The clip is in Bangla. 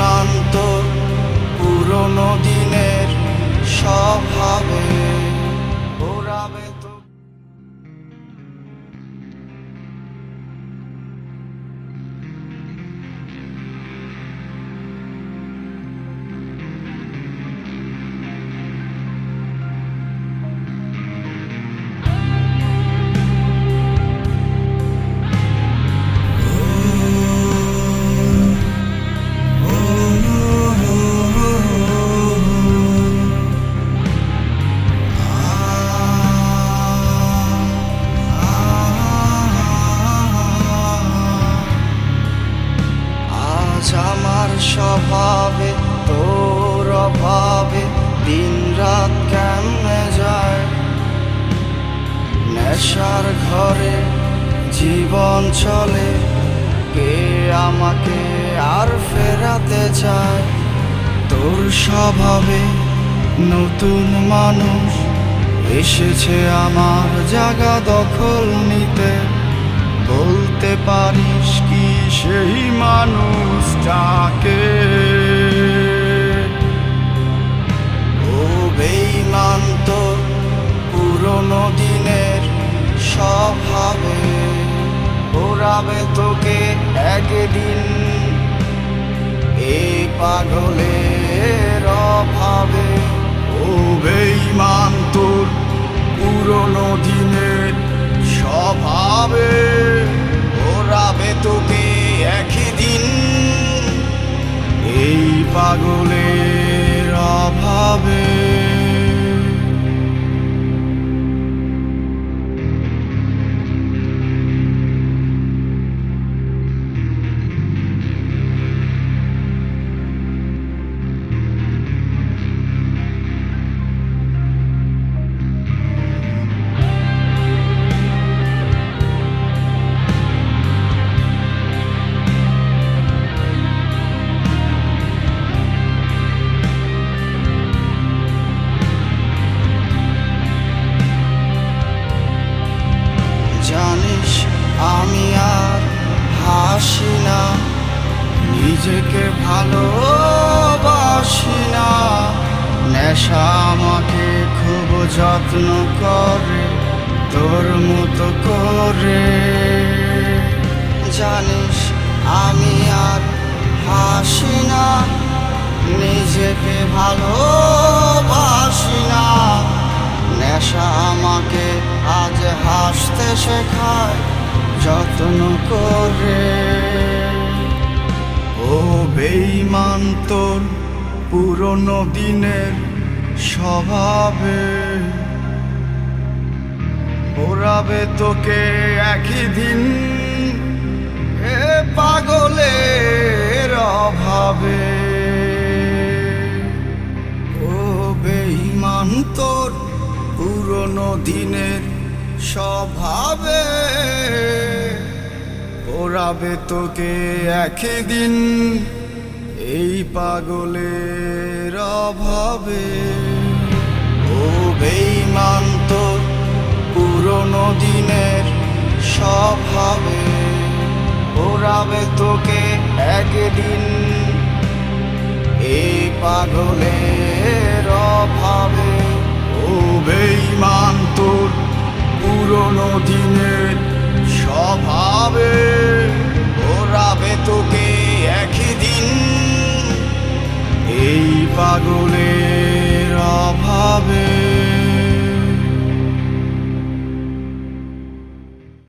বেইমান স্বভাবে, তোর অভাবে দিন রাত কেমনে যায়? নেশার ঘরে জীবন চলে, কে আমাকে আর ফেরাতে চায়? তোর স্বভাবে নতুন মানুষ এসেছে আমার জায়গা দখল নিতে। বলতে পারিস কি সেই মানুষটাকে। ও বেইমান তো পুরনো দিনের স্বভাবে ওরাবে তোকে একদিন। এই পাগলের আমি আর হাসি না, নিজেকে ভালোবাসি না। নেশা আমাকে খুব যত্ন করে, তোর মতো করে। জানিস, আমি আর হাসি না, নিজেকে ভালোবাসি না। নেশা আমাকে আজ হাসতে শেখায় যত্ন করে। ও বেইমান তোর পুরনো দিনের স্বভাবে। ওরাবে তোকে একই দিন এ পাগলের অভাবে। ও বেইমান তোর পুরনো দিনের স্বভাবে। ওরাবে তোকে একদিন এই পাগলের অভাবে। ও বেইমান তোর পুরনো দিনের স্বভাবে ওরাবে তোকে একদিন এই পাগলের অভাবে। ও বেইমান তোর পুরনো দিনের me.